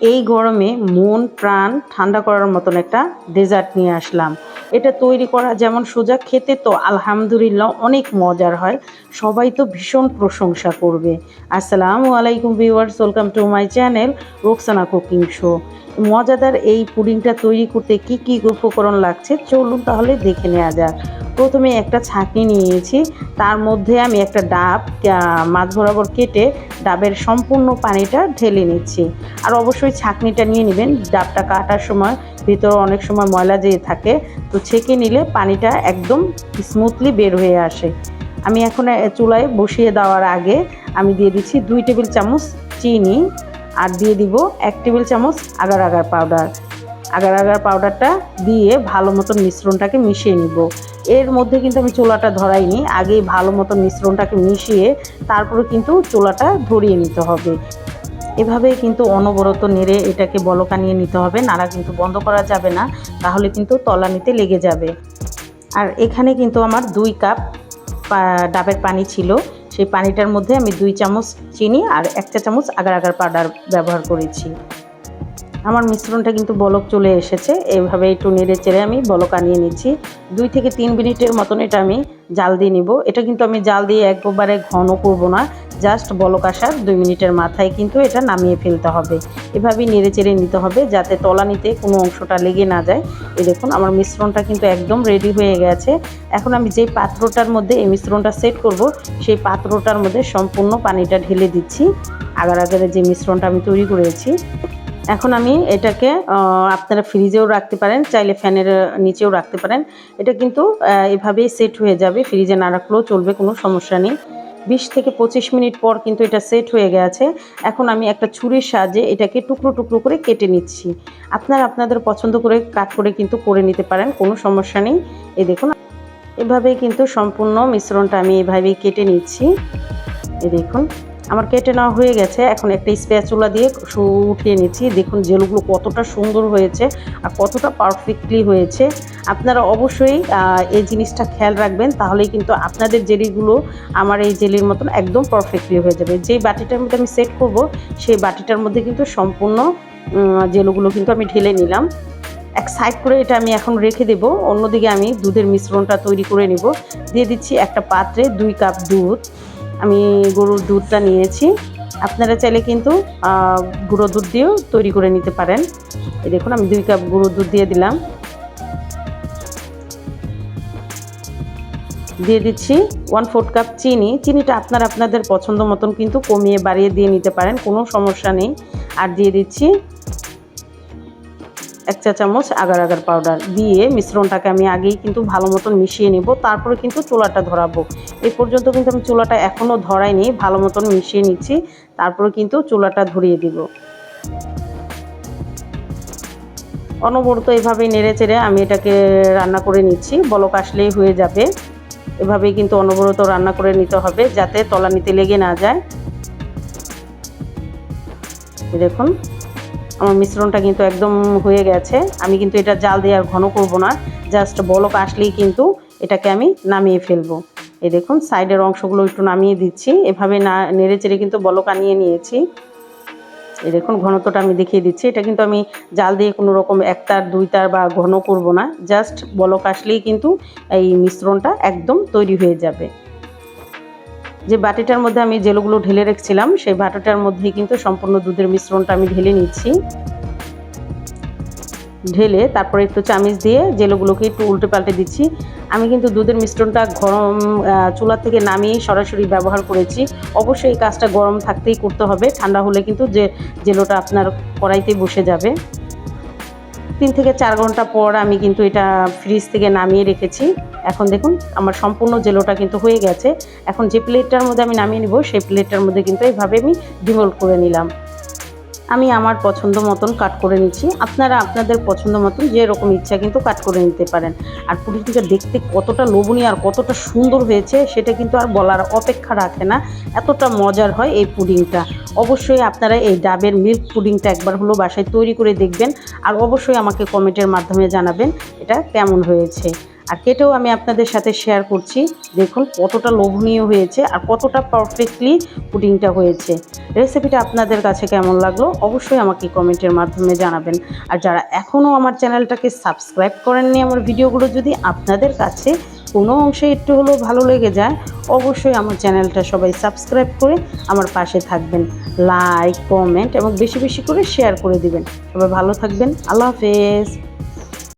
এই গরমে মন প্রাণ ঠান্ডা করার মতন একটা ডেজার্ট নিয়ে আসলাম। এটা তৈরি করা যেমন সোজা, খেতে তো আলহামদুলিল্লাহ অনেক মজার হয়। সবাই তো ভীষণ প্রশংসা করবে। আসসালামু আলাইকুম viewers welcome to my channel Roksana cooking show মজাদার এই পুডিংটা তৈরি করতে কি কি উপকরণ লাগছে চলুন তাহলে দেখে নেওয়া যাক। প্রথমে একটা ছাঁকনি নিয়েছি, তার মধ্যে আমি একটা ডাব মাছ বরাবর কেটে ডাবের সম্পূর্ণ পানিটা ঢেলে নিচ্ছি। আর অবশ্যই ছাঁকনিটা নিয়ে নেবেন, ডাবটা কাটার সময়, ভিতরে অনেক সময় ময়লা যেয়ে থাকে, তো ছেঁকে নিলে পানিটা একদম স্মুথলি বের হয়ে আসে। আমি এখন চুলায় বসিয়ে দেওয়ার আগে আমি দিয়ে দিচ্ছি দুই টেবিল চামচ চিনি আর দিয়ে দিব এক টেবিল চামচ agar agar powder agar agar পাউডারটা দিয়ে ভালো মতন মিশ্রণটাকে মিশিয়ে নিব। এর মধ্যে কিন্তু আমি চুলাটা ধরাইনি, আগেই ভালো মতন মিশ্রণটাকে মিশিয়ে তারপরে কিন্তু চোলাটা ধরিয়ে নিতে হবে। এভাবে কিন্তু অনবরত নেড়ে এটাকে বলকানিয়ে নিতে হবে। নাড়া কিন্তু বন্ধ করা যাবে না, তাহলে কিন্তু তলানিতে লেগে যাবে। আর এখানে কিন্তু আমার দুই কাপ ডাবের পানি ছিল। সেই পানিটার মধ্যে আমি দুই চামচ চিনি আর এক চা চামচ আগার আগার পাউডার ব্যবহার করেছি। আমার মিশ্রণটা কিন্তু বলক চলে এসেছে। এইভাবে একটু নেড়ে চেড়ে আমি বলক আনিয়ে নিচ্ছি। দুই থেকে তিন মিনিটের মতন এটা আমি জাল দিয়ে নিব। এটা কিন্তু আমি জাল দিয়ে একবারে ঘন করব না, জাস্ট বলক আসার দুই মিনিটের মাথায় কিন্তু এটা নামিয়ে ফেলতে হবে। এভাবেই নেড়ে চেড়ে নিতে হবে যাতে তলানিতে কোনো অংশটা লেগে না যায়। এই দেখুন, আমার মিশ্রণটা কিন্তু একদম রেডি হয়ে গেছে। এখন আমি যেই পাত্রটার মধ্যে এই মিশ্রণটা সেট করব, সেই পাত্রটার মধ্যে সম্পূর্ণ পানিটা ঢেলে দিচ্ছি। আগার আগারে যে মিশ্রণটা আমি তৈরি করেছি এখন আমি এটাকে আপনারা ফ্রিজেও রাখতে পারেন, চাইলে ফ্যানের নিচেও রাখতে পারেন। এটা কিন্তু এভাবেই সেট হয়ে যাবে ফ্রিজে না রাখলেও চলবে, কোনো সমস্যা নেই। বিশ থেকে পঁচিশ মিনিট পর কিন্তু এটা সেট হয়ে গেছে। এখন আমি একটা ছুরির সাহায্যে এটাকে টুকরো টুকরো করে কেটে নিচ্ছি। আপনারা আপনাদের পছন্দ করে কাট করে কিন্তু করে নিতে পারেন, কোনো সমস্যা নেই। এ দেখুন, এভাবেই কিন্তু সম্পূর্ণ মিশ্রণটা আমি এভাবেই কেটে নিচ্ছি। এ দেখুন। আমার কেটে নেওয়া হয়ে গেছে। এখন একটা স্প্যাচুলা দিয়ে উঠিয়ে নিচ্ছি। দেখুন জেলগুলো কতটা সুন্দর হয়েছে আর কতটা পারফেক্টলি হয়েছে। আপনারা অবশ্যই এই জিনিসটা খেয়াল রাখবেন, তাহলেই কিন্তু আপনাদের জেলিগুলো আমার এই জেলির মতন একদম পারফেক্টলি হয়ে যাবে। যেই বাটিটার মধ্যে আমি সেট করব, সেই বাটিটার মধ্যে কিন্তু সম্পূর্ণ জেলগুলো কিন্তু আমি ঢেলে নিলাম। এক সাইড করে এটা আমি এখন রেখে দেব। অন্যদিকে আমি দুধের মিশ্রণটা তৈরি করে নিব। দিয়ে দিচ্ছি একটা পাত্রে দুই কাপ দুধ। আমি গরুর দুধটা নিয়েছি। আপনারা চাইলে কিন্তু গুঁড়ো দুধ দিয়েও তৈরি করে নিতে পারেন। এই দেখুন, আমি দুই কাপ গুঁড়ো দুধ দিয়ে দিলাম। দিয়ে দিচ্ছি ওয়ান ফোর্থ কাপ চিনি। চিনিটা আপনারা আপনাদের পছন্দ মতন কিন্তু কমিয়ে বাড়িয়ে দিয়ে নিতে পারেন, কোনো সমস্যা নেই। আর দিয়ে দিচ্ছি এক চা চামচ আগার আগার পাউডার দিয়ে মিশ্রণটাকে আমি আগেই কিন্তু ভালো মতন মিশিয়ে নেব। তারপরে কিন্তু চুলাটা ধরাবো। এ পর্যন্ত কিন্তু আমি চুলাটা এখনও ধরাইনি, ভালো মতন মিশিয়ে নিচ্ছি। তারপরে কিন্তু চুলাটা ধরিয়ে দিব। অনবরত এভাবেই নেড়ে চেড়ে আমি এটাকে রান্না করে নিচ্ছি। বলক আসলেই হয়ে যাবে। এভাবেই কিন্তু অনবরত রান্না করে নিতে হবে যাতে তলানিতে লেগে না যায়। দেখুন। আমার মিশ্রণটা কিন্তু একদম হয়ে গেছে। আমি কিন্তু এটা জাল দিয়ে আর ঘন করব না। জাস্ট বলক আসলেই কিন্তু এটাকে আমি নামিয়ে ফেলব। এই দেখুন, সাইডের অংশগুলো একটু নামিয়ে দিচ্ছি। এভাবে না, নেড়ে চেড়ে কিন্তু বলক আনিয়ে নিয়েছি। এই দেখুন, ঘনত্বটা আমি দেখিয়ে দিচ্ছি। এটা কিন্তু আমি জাল দিয়ে কোনো রকম একতার দুই তার বা ঘন করব না। জাস্ট বলক আসলেই কিন্তু এই মিশ্রণটা একদম তৈরি হয়ে যাবে। যে বাটিটার মধ্যে আমি জেলোগুলো ঢেলে রেখেছিলাম, সেই বাটিটার মধ্যেই কিন্তু সম্পূর্ণ দুধের মিশ্রণটা আমি ঢেলে নিচ্ছি। ঢেলে তারপরে একটু চামিচ দিয়ে জেলোগুলোকে একটু উল্টে পাল্টে দিচ্ছি। আমি কিন্তু দুধের মিশ্রণটা গরম চুলা থেকে নামিয়ে সরাসরি ব্যবহার করেছি। অবশ্যই এই কাজটা গরম থাকতেই করতে হবে। ঠান্ডা হলে কিন্তু যে জেলোটা আপনার কড়াইতে বসে যাবে। তিন থেকে চার ঘণ্টা পর আমি কিন্তু এটা ফ্রিজ থেকে নামিয়ে রেখেছি। এখন দেখুন, আমার সম্পূর্ণ জেলোটা কিন্তু হয়ে গেছে। এখন যে প্লেটটার মধ্যে আমি নামিয়ে নিব, সেই প্লেটটার মধ্যে কিন্তু এইভাবে আমি ডিমোল্ড করে নিলাম। আমি আমার পছন্দ মতন কাট করে নিচ্ছি। আপনারা আপনাদের পছন্দ মতন যে রকম ইচ্ছা কিন্তু কাট করে নিতে পারেন। আর পুডিংটা দেখতে কতটা লোভনীয় আর কতটা সুন্দর হয়েছে, সেটা কিন্তু আর বলার অপেক্ষা রাখে না। এতটা মজার হয় এই পুডিংটা। অবশ্যই আপনারা এই ডাবের মিল্ক পুডিংটা একবার হলো বাসায় তৈরি করে দেখবেন। আর অবশ্যই আমাকে কমেন্টের মাধ্যমে জানাবেন এটা কেমন হয়েছে। আর কেটেও আমি আপনাদের সাথে শেয়ার করছি। দেখুন কতটা লোভনীয় হয়েছে আর কতটা পারফেক্টলি পুডিংটা হয়েছে। রেসিপিটা আপনাদের কাছে কেমন লাগল অবশ্যই আমাকে কমেন্টের মাধ্যমে জানাবেন। আর যারা এখনও আমার চ্যানেলটাকে সাবস্ক্রাইব করেননি আমার ভিডিওগুলো যদি আপনাদের কাছে কোনো অংশে একটু হলেও ভালো লেগে যায়, অবশ্যই আমার চ্যানেলটা সবাই সাবস্ক্রাইব করে আমার পাশে থাকবেন। লাইক কমেন্ট এবং বেশি বেশি করে শেয়ার করে দিবেন। সবাই ভালো থাকবেন। আল্লাহ হাফেজ।